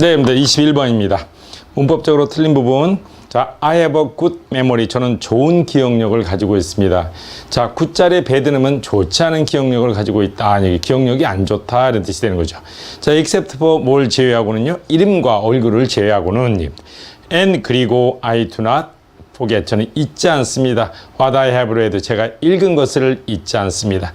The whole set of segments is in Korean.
네, 여러분들 21번입니다. 문법적으로 틀린 부분. 자, I have a good memory. 저는 좋은 기억력을 가지고 있습니다. 자, 굿자리에 배드음은 좋지 않은 기억력을 가지고 있다. 아니, 기억력이 안 좋다. 이런 뜻이 되는 거죠. 자, except for 뭘 제외하고는요? 이름과 얼굴을 제외하고는 and 그리고 I do not forget. 저는 잊지 않습니다. What I have로 해도 제가 읽은 것을 잊지 않습니다.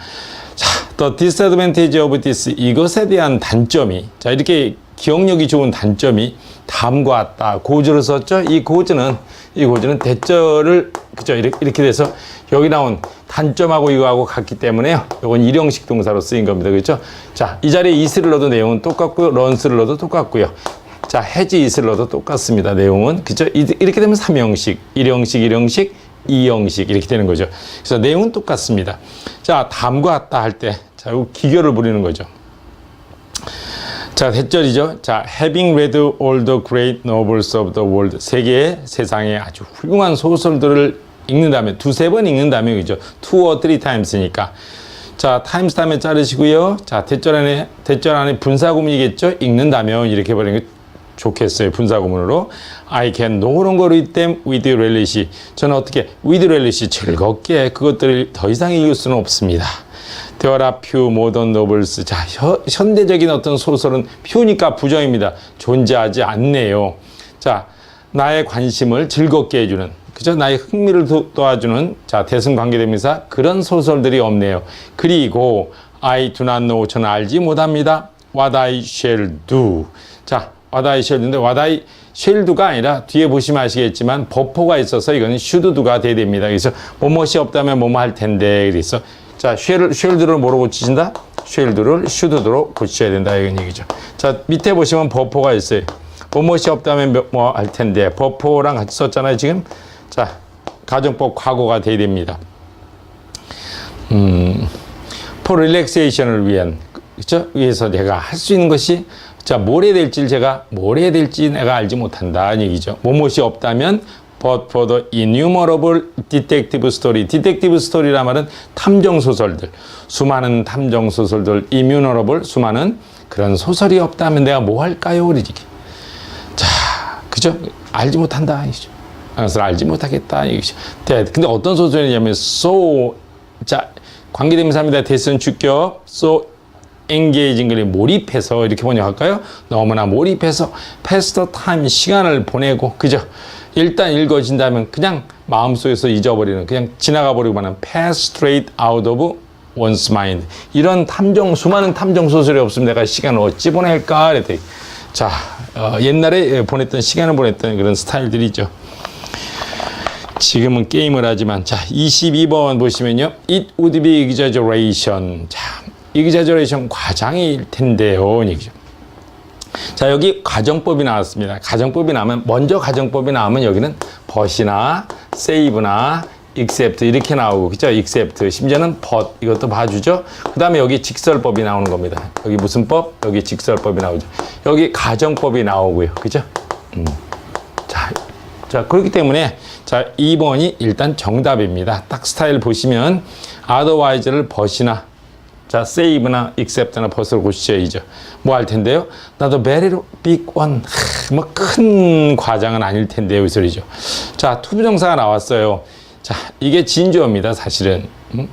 자, the disadvantage of this 이것에 대한 단점이 자 이렇게 기억력이 좋은 단점이 다음과 같다. 고주를 썼죠. 이 고주는 이 고주는 대절을 그죠 이렇게, 이렇게 돼서 여기 나온 단점하고 이거하고 같기 때문에요. 이건 일형식 동사로 쓰인 겁니다. 그렇죠? 자, 이 자리에 is를 넣어도 내용은 똑같고요. runs를 넣어도 똑같고요. 자, has is를 넣어도 똑같습니다. 내용은 그죠? 이- 이렇게 되면 삼형식, 일형식, 일형식, 이형식 이렇게 되는 거죠. 그래서 내용은 똑같습니다. 자, 다음과 같다 할 때, 자, 요 기교를 부리는 거죠. 자, 대절이죠. 자, having read all the great novels of the world. 세계의 세상의 아주 훌륭한 소설들을 읽는다면, 두세 번 읽는다면, 그죠? two or three times니까. 자, times 다음에 자르시고요. 자, 대절 안에, 대절 안에 분사구문이겠죠? 읽는다면, 이렇게 버리는 게 좋겠어요. 분사구문으로. I can no longer read them with relish. 저는 어떻게, with relish 즐겁게 그것들을 더 이상 읽을 수는 없습니다. Are few modern novels. 자, 혀, 현대적인 어떤 소설은 few,니까 부정입니다. 존재하지 않네요. 자, 나의 관심을 즐겁게 해주는, 그죠? 나의 흥미를 도, 도와주는, 자, 대승 관계대명사, 그런 소설들이 없네요. 그리고, I do not know. 저는 알지 못합니다. What I shall do. 자, what I shall do가 아니라, 뒤에 보시면 아시겠지만, 버퍼가 있어서 이거는 do가 돼야 됩니다. 그래서, 뭐뭇이 없다면 뭐뭐 할 텐데, 그래서, 자, 쉘, 쉘드를 뭐로 고치신다? 쉘드를 슈드로 고치셔야 된다. 이런 얘기죠. 자, 밑에 보시면 버퍼가 있어요. 뭐뭇이 없다면 뭐 할 텐데, 버퍼랑 같이 썼잖아요, 지금. 자, 가정법 과거가 돼야 됩니다. 음, for relaxation을 위한, 그죠? 위해서 내가 할 수 있는 것이, 자, 뭘 해야 될지 제가, 뭘 해야 될지 내가 알지 못한다. 이 얘기죠. 뭐뭇이 없다면, but for the innumerable detective story. detective story라 말은 탐정 소설들, 수많은 탐정 소설들, innumerable 수많은 그런 소설이 없다면 내가 뭐 할까요? 그러지. 자, 그죠? 알지 못한다. 이죠. 그래서 알지 못하겠다. 이거죠. 네, 근데 어떤 소설이냐면 so 자 관계대명사입니다. 대선 주격 so 을 몰입해서 이렇게 번역할까요? 너무나 몰입해서 pass the 시간을 보내고 그죠? 일단 읽어진다면 그냥 마음속에서 잊어버리는 그냥 지나가 버리고 하는 pass straight out of one's mind 이런 탐정 수많은 탐정 소설이 없으면 내가 시간을 어찌 보낼까 이랬더니 자 어, 옛날에 보냈던 시간을 보냈던 그런 스타일들이죠. 지금은 게임을 하지만 자 22번 보시면요 it would be exaggeration 자 exaggeration 과장일 텐데요 얘기죠. 자 여기 가정법이 나왔습니다. 가정법이 나오면 먼저 가정법이 나오면 여기는 but이나 save나 except 이렇게 나오고 그죠? except 심지어는 but 이것도 봐주죠? 그 다음에 여기 직설법이 나오는 겁니다. 여기 무슨 법? 여기 직설법이 나오죠. 여기 가정법이 나오고요. 그죠? 음. 자, 자, 그렇기 때문에 자, 2번이 일단 정답입니다. 딱 스타일 보시면 otherwise를 벗이나 자, save나 except나 벗을 고치셔야죠. 뭐 할 텐데요? 나도 very big one. 뭐 큰 과장은 아닐 텐데요. 이 소리죠. 자, 투부정사가 나왔어요. 자, 이게 진주어입니다. 사실은. 음?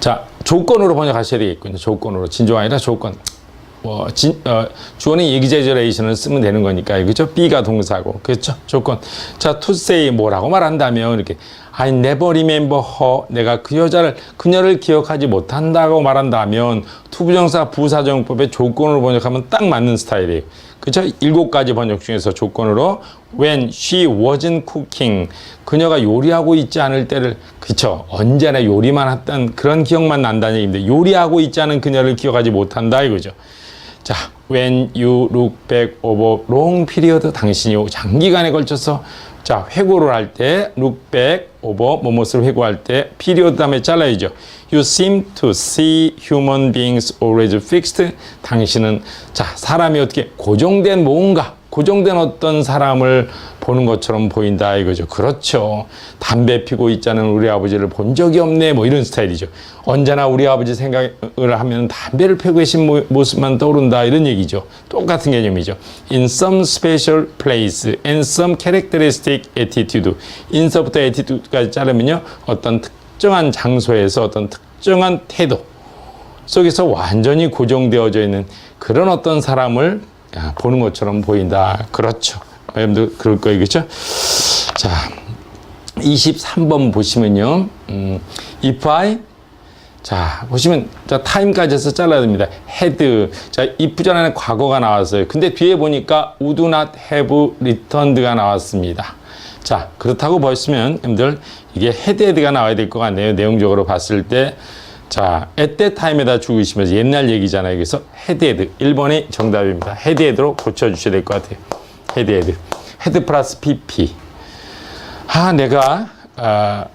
자, 조건으로 번역하셔야 되겠군요. 조건으로. 진주가 아니라 조건. 뭐, 진, 어, 주어는 exaggeration을 쓰면 되는 거니까, 그죠? B가 동사고, 그렇죠? 조건. 자, to say 뭐라고 말한다면, 이렇게, I never remember her. 내가 그 여자를, 그녀를 기억하지 못한다고 말한다면, 투부정사 부사정법의 조건으로 번역하면 딱 맞는 스타일이에요. 그죠? 일곱 가지 번역 중에서 조건으로, when she wasn't cooking. 그녀가 요리하고 있지 않을 때를, 그쵸? 언제나 요리만 했던 그런 기억만 난다는 얘기인데, 요리하고 있지 않은 그녀를 기억하지 못한다, 이거죠. 자, when you look back over long period 당신이 장기간에 걸쳐서 자, 회고를 할 때 look back over 뭐뭇을 회고할 때 period 다음에 잘라야죠. You seem to see human beings always fixed. 당신은 자, 사람이 어떻게 고정된 뭔가 고정된 어떤 사람을 보는 것처럼 보인다 이거죠. 그렇죠. 담배 피고 있자는 우리 아버지를 본 적이 없네 뭐 이런 스타일이죠. 언제나 우리 아버지 생각을 하면 담배를 피고 계신 모- 모습만 떠오른다 이런 얘기죠. 똑같은 개념이죠. In some special place and some characteristic attitude. in서부터 attitude까지 자르면요. 어떤 특정한 장소에서 어떤 특정한 태도 속에서 완전히 고정되어져 있는 그런 어떤 사람을 아, 보는 것처럼 보인다. 그렇죠. 여러분들 그럴 거예요. 그렇죠? 자, 23번 보시면요. 음, if I 자, 보시면 자, 타임까지 해서 잘라야 됩니다. had. 자, if 전에는 과거가 나왔어요. 근데 뒤에 보니까 would not have returned가 나왔습니다. 자, 그렇다고 보시면 여러분들 이게 had had가 나와야 될 것 같네요. 내용적으로 봤을 때 자, at that time에다 죽으시면서 옛날 얘기잖아요. 그래서 had had 1번이 정답입니다. had had로 고쳐 주셔야 될 것 같아요. Had had. had 플러스 pp. 아, 내가 아,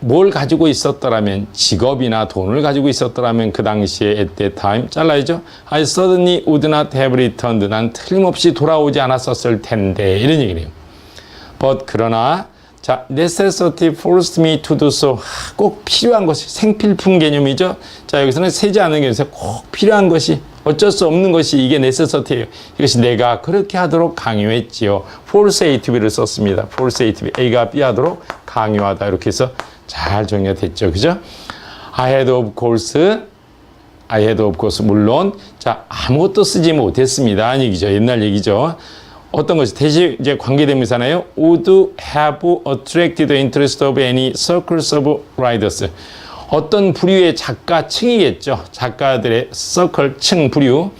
뭘 가지고 있었더라면 직업이나 돈을 가지고 있었더라면 그 당시에 at that time 잘라야죠. I suddenly would not have returned. 난 틀림없이 돌아오지 않았었을 텐데 이런 얘기네요. but 그러나 자 necessity forced me to do so 하, 꼭 필요한 것이 생필품 개념이죠. 자 여기서는 세지 않는 개념에서 꼭 필요한 것이 어쩔 수 없는 것이 이게 necessity예요. 이것이 내가 그렇게 하도록 강요했지요. force A to B를 썼습니다. force A가 B 하도록 강요하다 이렇게 해서 잘 정리가 됐죠. 그죠? I had of course I had of course 물론 자 아무것도 쓰지 못했습니다. 이 얘기죠. 옛날 얘기죠. 어떤 것이 대시 이제 관계대명사나요? Would have attracted the interest of any circles of writers. 어떤 부류의 작가층이겠죠. 작가들의 서클 층 부류.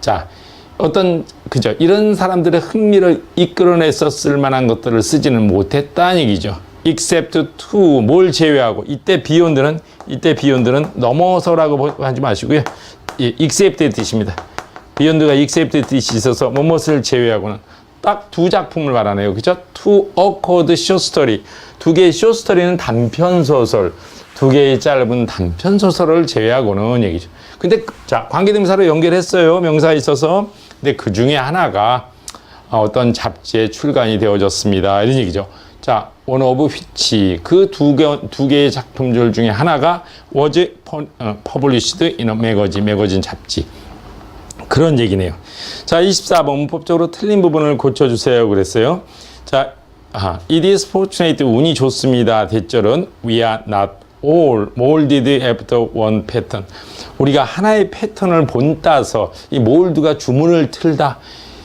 자, 어떤 그죠? 이런 사람들의 흥미를 이끌어냈었을 만한 것들을 쓰지는 못했다는 얘기죠. except to 뭘 제외하고 이때 비욘드는 이때 비욘드는 넘어서라고 하지 마시고요. 예, except의 뜻입니다. 비욘드가 except 뜻이 있어서 뭐뭇을 제외하고는 딱 두 작품을 말하네요. 그죠? two awkward short story. 두 개의 short story는 단편 소설. 두 개의 짧은 단편 소설을 제외하고는 얘기죠. 근데 자, 관계대명사로 연결했어요. 명사에 있어서. 근데 그 중에 하나가 어떤 잡지에 출간이 되어졌습니다. 이런 얘기죠. 자, one of which 그두 개, 두 개의 작품들 중에 하나가 was published in a magazine, 매거진 잡지. 그런 얘기네요. 자, 24번 문법적으로 틀린 부분을 고쳐주세요. 그랬어요. 자, 아, it is fortunate 운이 좋습니다. 대절은 we are not all molded after one pattern. 우리가 하나의 패턴을 본따서 이 mol드가 주문을 틀다.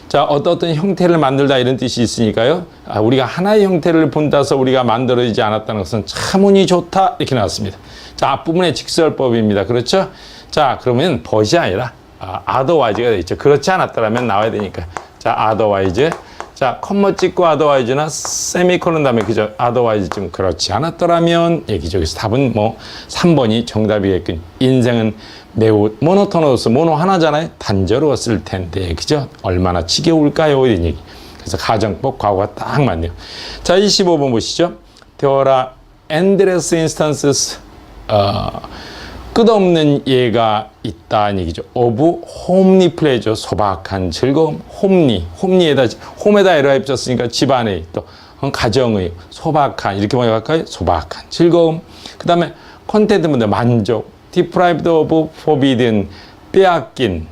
자, 어떤 형태를 만들다 이런 뜻이 있으니까요. 아, 우리가 하나의 형태를 본따서 우리가 만들어지지 않았다는 것은 참 운이 좋다 이렇게 나왔습니다. 자, 앞부분의 직설법입니다. 그렇죠? 자, 그러면 벗이 아니라 아, otherwise가 되겠죠. 그렇지 않았더라면 나와야 되니까. 자, otherwise. 자, 컴마 찍고 otherwise나 세미콜론 다음에 그죠. otherwise 좀 그렇지 않았더라면 얘기죠. 그래서 답은 뭐 3번이 정답이겠군. 인생은 매우 모노토너스 모노 하나잖아요. 단조로웠을 텐데. 그죠? 얼마나 지겨울까요? 이런 얘기. 그래서 가정법 과거가 딱 맞네요. 자, 25번 보시죠. There are endless instances 어, 끝없는 예가 있다는 얘기죠. of homely pleasure, 소박한 즐거움, 홈리, 홈리에다, 홈에다 에러 입혔으니까 집안의 또 가정의 소박한, 이렇게 뭐라 할까요? 소박한 즐거움. 그 다음에 컨텐트문제 만족, deprived forbidden, 빼앗긴.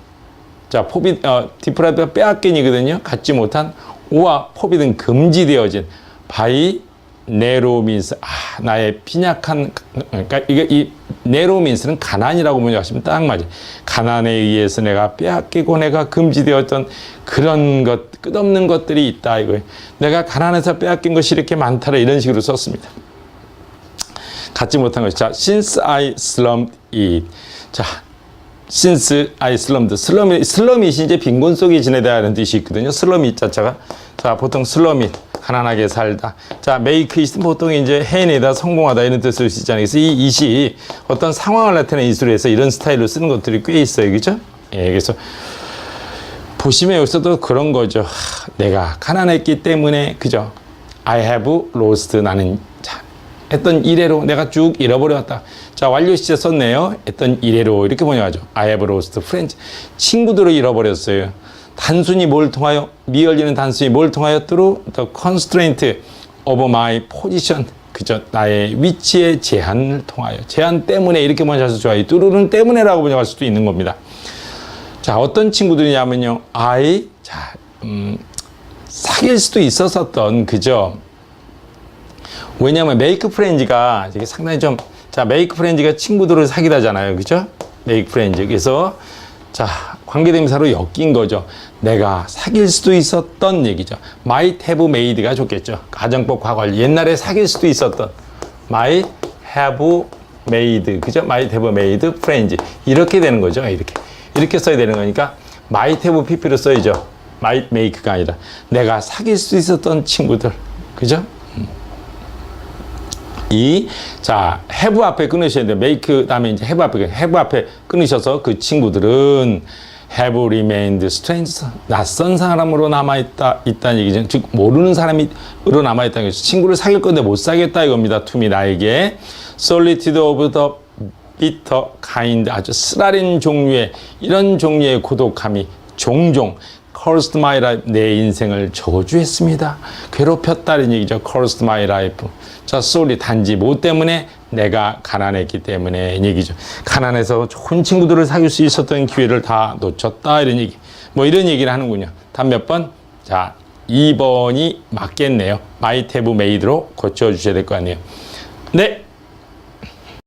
자, 포비, 어, deprived가 빼앗긴이거든요. 갖지 못한, 오와 포비든 금지되어진, by 네로민스 아 나의 빈약한 그러니까 이게 이 네로민스는 가난이라고 번역하시면 딱 맞아요. 가난에 의해서 내가 빼앗기고 내가 금지되었던 그런 것 끝없는 것들이 있다 이거예요. 내가 가난해서 빼앗긴 것이 이렇게 많다라 이런 식으로 썼습니다. 갖지 못한 것이 자 since I slumped it 자 since I slumped 슬럼이 슬럼이 이제 빈곤 속에 지내다는 뜻이 있거든요. 슬럼이 자체가 자 보통 슬럼이 가난하게 살다. 자, make it은 보통 이제 해내다, 성공하다 이런 뜻을 쓰잖아요. 그래서 이 it이 어떤 상황을 나타내는 이수로 해서 이런 스타일로 쓰는 것들이 꽤 있어요. 그죠? 예, 그래서 보시면 여기서도 그런 거죠. 하, 내가 가난했기 때문에, 그죠? I have lost 나는 자, 했던 이래로 내가 쭉 잃어버렸다. 자, 완료 시제 썼네요. 했던 이래로 이렇게 번역하죠. I have lost friends. 친구들을 잃어버렸어요. 단순히 뭘 통하여 미열리는 단순히 뭘 통하여 through the constraint of my position 그저 나의 위치의 제한을 통하여 제한 때문에 이렇게 번역해서 좋아요. through는 때문에라고 번역할 수도 있는 겁니다. 자 어떤 친구들이냐면요, I 자 음, 사귈 수도 있었었던 그죠. 왜냐하면 메이크 프렌즈가 이게 상당히 좀 자 메이크 프렌즈가 친구들을 사귀다잖아요, 그죠? 메이크 프렌즈 그래서 자 관계대명사로 엮인 거죠. 내가 사귈 수도 있었던 얘기죠. might have made가 좋겠죠. 가정법 과거를 옛날에 사귈 수도 있었던 might have made 그죠? might have made friends 이렇게 되는 거죠. 이렇게 이렇게 써야 되는 거니까 might have pp로 써야죠. might make가 아니라 내가 사귈 수 있었던 친구들 그죠? 이, 자, have 앞에 끊으셔야 돼요. make 다음에 이제 have 앞에, have 앞에 끊으셔서 그 친구들은 have remained strangers. 낯선 사람으로 남아 있다, 있다는 얘기죠. 즉, 모르는 사람으로 남아 있다는 거죠. 친구를 사귈 건데 못 사겠다 이겁니다. me, 나에게. solitude of the bitter kind. 아주 쓰라린 종류의, 이런 종류의 고독함이 종종 cursed my life 내 인생을 저주했습니다. 괴롭혔다는 얘기죠. cursed my life. 자, sorry 단지 뭐 때문에 내가 가난했기 때문에 이 얘기죠. 가난해서 좋은 친구들을 사귈 수 있었던 기회를 다 놓쳤다 이런 얘기. 뭐 이런 얘기를 하는군요. 단 몇 번? 자, 2번이 맞겠네요. have made로 고쳐 주셔야 될 거 아니에요. 네.